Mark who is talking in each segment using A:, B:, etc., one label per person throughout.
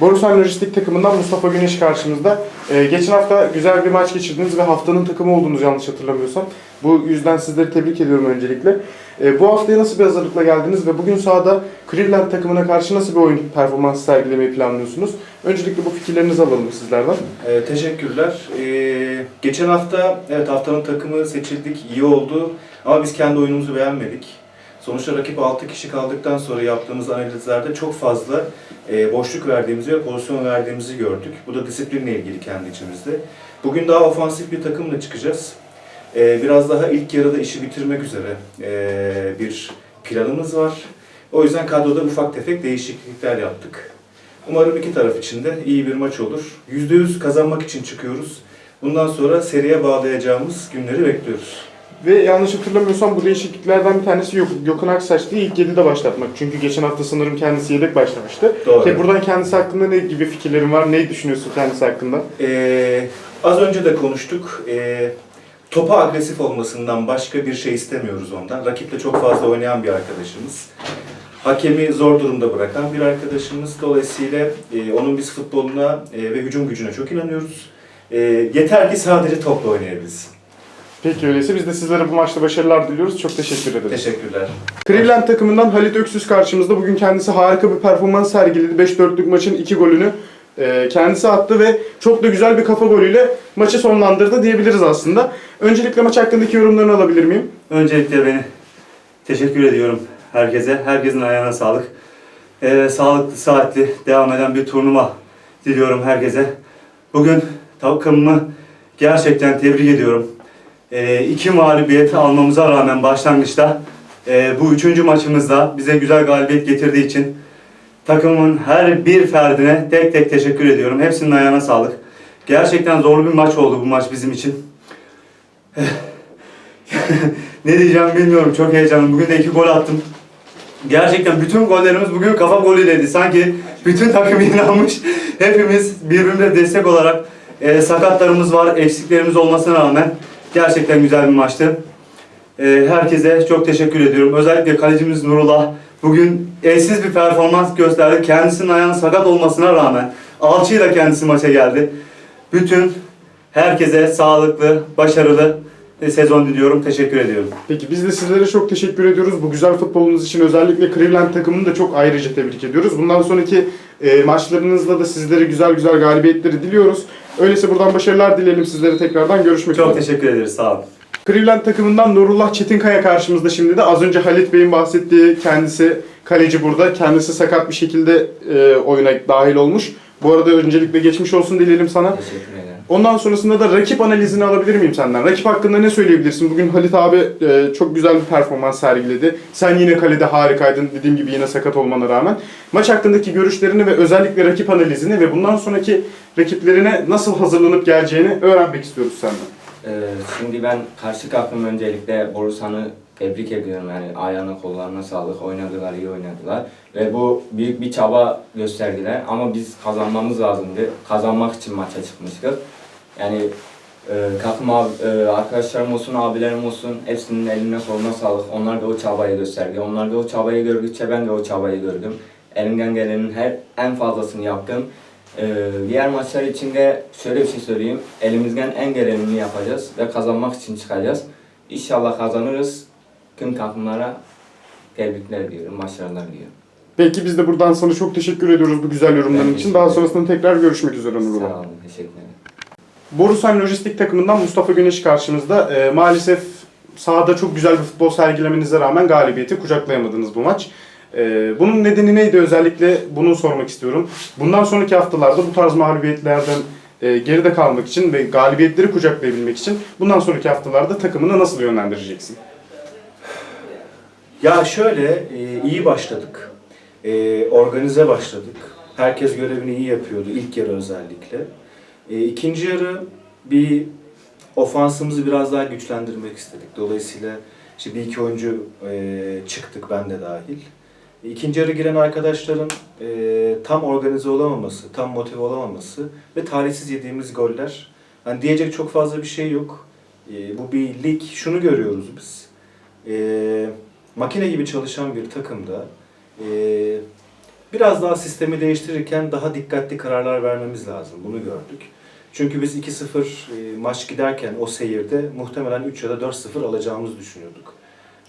A: Borusan Lojistik takımından Mustafa Güneş karşımızda. Ee, geçen hafta güzel bir maç geçirdiniz ve haftanın takımı oldunuz yanlış hatırlamıyorsam. Bu yüzden sizleri tebrik ediyorum öncelikle. Ee, bu haftaya nasıl bir hazırlıkla geldiniz ve bugün sahada Cleveland takımına karşı nasıl bir oyun performansı sergilemeyi planlıyorsunuz? Öncelikle bu fikirlerinizi alalım sizlerden.
B: Ee, teşekkürler. Ee, geçen hafta evet haftanın takımı seçildik, iyi oldu ama biz kendi oyunumuzu beğenmedik. Sonuçta rakip 6 kişi kaldıktan sonra yaptığımız analizlerde çok fazla e, boşluk verdiğimizi ve pozisyon verdiğimizi gördük. Bu da disiplinle ilgili kendi içimizde. Bugün daha ofansif bir takımla çıkacağız. Ee, biraz daha ilk yarıda işi bitirmek üzere ee, bir planımız var. O yüzden kadroda ufak tefek değişiklikler yaptık. Umarım iki taraf için de iyi bir maç olur. %100 kazanmak için çıkıyoruz. Bundan sonra seriye bağlayacağımız günleri bekliyoruz.
A: Ve yanlış hatırlamıyorsam bu değişikliklerden bir tanesi yok. Gökhan Aksaç'tı ilk 7'de başlatmak. Çünkü geçen hafta sanırım kendisi yedek başlamıştı.
B: Doğru.
A: Ki buradan kendisi hakkında ne gibi fikirlerin var? Ne düşünüyorsun kendisi hakkında?
B: Ee, az önce de konuştuk. Ee, topa agresif olmasından başka bir şey istemiyoruz ondan. Rakiple çok fazla oynayan bir arkadaşımız. Hakemi zor durumda bırakan bir arkadaşımız. Dolayısıyla e, onun biz futboluna e, ve hücum gücüne çok inanıyoruz. E, yeter ki sadece topla oynayabilsin.
A: Peki öyleyse biz de sizlere bu maçta başarılar diliyoruz. Çok teşekkür ederiz.
B: Teşekkürler.
A: Cleveland takımından Halit Öksüz karşımızda. Bugün kendisi harika bir performans sergiledi. 5-4'lük maçın 2 golünü e, kendisi attı ve çok da güzel bir kafa golüyle maçı sonlandırdı diyebiliriz aslında. Öncelikle maç hakkındaki yorumlarını alabilir miyim?
C: Öncelikle beni teşekkür ediyorum herkese. Herkesin ayağına sağlık. Ee, sağlıklı, saatli devam eden bir turnuva diliyorum herkese. Bugün takımımı gerçekten tebrik ediyorum. Ee, iki mağlubiyet almamıza rağmen başlangıçta e, bu üçüncü maçımızda bize güzel galibiyet getirdiği için takımımın her bir ferdine tek tek teşekkür ediyorum. Hepsinin ayağına sağlık. Gerçekten zorlu bir maç oldu bu maç bizim için. ne diyeceğim bilmiyorum. Çok heyecanlıyım. Bugün de iki gol attım. Gerçekten bütün gollerimiz bugün kafa golüyleydi. Sanki bütün takım inanmış. Hepimiz birbirine destek olarak e, sakatlarımız var, eksiklerimiz olmasına rağmen gerçekten güzel bir maçtı. E, herkese çok teşekkür ediyorum. Özellikle kalecimiz Nurullah bugün eşsiz bir performans gösterdi. Kendisinin ayağının sakat olmasına rağmen alçıyla kendisi maça geldi. Bütün herkese sağlıklı, başarılı sezon diliyorum. Teşekkür ediyorum.
A: Peki biz de sizlere çok teşekkür ediyoruz. Bu güzel futbolunuz için özellikle Cleveland takımını da çok ayrıca tebrik ediyoruz. Bundan sonraki e, maçlarınızda da sizlere güzel güzel galibiyetleri diliyoruz. Öyleyse buradan başarılar dileyelim sizlere tekrardan. Görüşmek
C: Çok
A: üzere.
C: teşekkür ederiz. Sağ olun.
A: Cleveland takımından Nurullah Çetinkaya karşımızda şimdi de. Az önce Halit Bey'in bahsettiği kendisi kaleci burada. Kendisi sakat bir şekilde e, oyuna dahil olmuş. Bu arada öncelikle geçmiş olsun dileyelim sana.
D: Teşekkür ederim.
A: Ondan sonrasında da rakip analizini alabilir miyim senden? Rakip hakkında ne söyleyebilirsin? Bugün Halit abi e, çok güzel bir performans sergiledi. Sen yine kalede harikaydın. Dediğim gibi yine sakat olmana rağmen. Maç hakkındaki görüşlerini ve özellikle rakip analizini ve bundan sonraki rakiplerine nasıl hazırlanıp geleceğini öğrenmek istiyoruz senden.
D: Ee, şimdi ben karşı takım öncelikle Borusan'ı tebrik ediyorum. Yani ayağına kollarına sağlık. Oynadılar, iyi oynadılar. Ve bu büyük bir çaba gösterdiler. Ama biz kazanmamız lazımdı. Kazanmak için maça çıkmıştık. Yani e, takım abi, e, arkadaşlarım olsun, abilerim olsun hepsinin eline koluna sağlık. Onlar da o çabayı gösterdi. Onlar da o çabayı gördükçe ben de o çabayı gördüm. Elimden gelenin her en fazlasını yaptım. Ee, diğer maçlar için de şöyle bir şey söyleyeyim. Elimizden en gelenini yapacağız ve kazanmak için çıkacağız. İnşallah kazanırız. Tüm takımlara tebrikler diyorum, başarılar diliyorum.
A: Peki biz de buradan sana çok teşekkür ediyoruz bu güzel yorumların için. Daha sonrasında tekrar görüşmek üzere Nurullah.
D: Sağ olun, teşekkür ederim.
A: Borusan Lojistik takımından Mustafa Güneş karşımızda. Ee, maalesef sahada çok güzel bir futbol sergilemenize rağmen galibiyeti kucaklayamadınız bu maç. Ee, bunun nedeni neydi özellikle bunu sormak istiyorum. Bundan sonraki haftalarda bu tarz mağlubiyetlerden e, geride kalmak için ve galibiyetleri kucaklayabilmek için bundan sonraki haftalarda takımını nasıl yönlendireceksin?
B: Ya şöyle e, iyi başladık. E, organize başladık. Herkes görevini iyi yapıyordu ilk yarı özellikle. E, ikinci yarı bir ofansımızı biraz daha güçlendirmek istedik. Dolayısıyla işte bir iki oyuncu e, çıktık ben de dahil. İkinci yarı giren arkadaşların e, tam organize olamaması, tam motive olamaması ve talihsiz yediğimiz goller. Hani diyecek çok fazla bir şey yok. E, bu bir lig. Şunu görüyoruz biz. E, makine gibi çalışan bir takımda e, biraz daha sistemi değiştirirken daha dikkatli kararlar vermemiz lazım. Bunu gördük. Çünkü biz 2-0 e, maç giderken o seyirde muhtemelen 3 ya da 4-0 alacağımızı düşünüyorduk.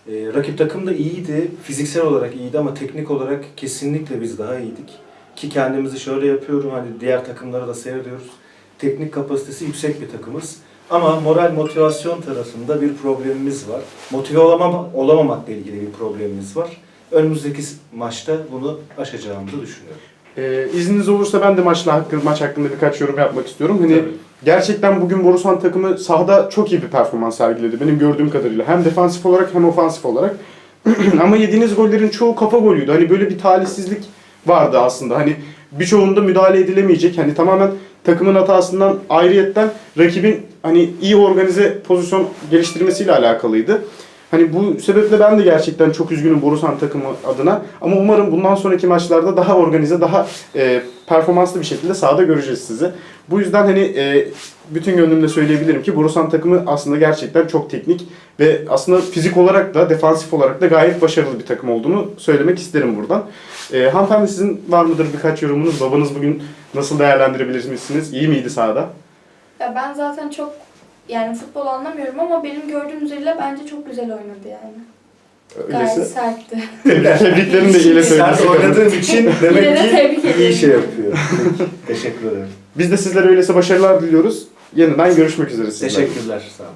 B: E, rakip takım da iyiydi, fiziksel olarak iyiydi ama teknik olarak kesinlikle biz daha iyiydik. Ki kendimizi şöyle yapıyorum, hani diğer takımları da seyrediyoruz. Teknik kapasitesi yüksek bir takımız. Ama moral motivasyon tarafında bir problemimiz var. Motive olamam, olamamakla ilgili bir problemimiz var. Önümüzdeki maçta bunu aşacağımızı düşünüyorum.
A: Ee, izniniz olursa ben de maçla hakkı, maç hakkında birkaç yorum yapmak istiyorum. Hani
B: Tabii.
A: gerçekten bugün Borusan takımı sahada çok iyi bir performans sergiledi benim gördüğüm kadarıyla. Hem defansif olarak hem ofansif olarak. Ama yediğiniz gollerin çoğu kafa golüydü. Hani böyle bir talihsizlik vardı aslında. Hani birçoğunda müdahale edilemeyecek. Hani tamamen takımın hatasından ayrıyetten rakibin hani iyi organize pozisyon geliştirmesiyle alakalıydı. Hani bu sebeple ben de gerçekten çok üzgünüm Borusan takımı adına. Ama umarım bundan sonraki maçlarda daha organize, daha e, performanslı bir şekilde sahada göreceğiz sizi. Bu yüzden hani e, bütün gönlümle söyleyebilirim ki Borusan takımı aslında gerçekten çok teknik ve aslında fizik olarak da defansif olarak da gayet başarılı bir takım olduğunu söylemek isterim buradan. E, hanımefendi sizin var mıdır birkaç yorumunuz? Babanız bugün nasıl değerlendirebilirsiniz? İyi miydi sahada?
E: Ya ben zaten çok yani futbol anlamıyorum ama benim gördüğüm üzeriyle bence çok güzel oynadı yani. Gayet
A: Öyleyse
E: sertti.
A: tebriklerimi de ile
B: Sert oynadığım için
E: Yine
B: demek
E: de tebrik
B: ki iyi
E: ederim.
B: şey yapıyor. Peki, Teşekkür ederim.
A: Biz de sizlere öyleyse başarılar diliyoruz. Yeniden görüşmek üzere sizlerle.
B: Teşekkürler. Sağ olun.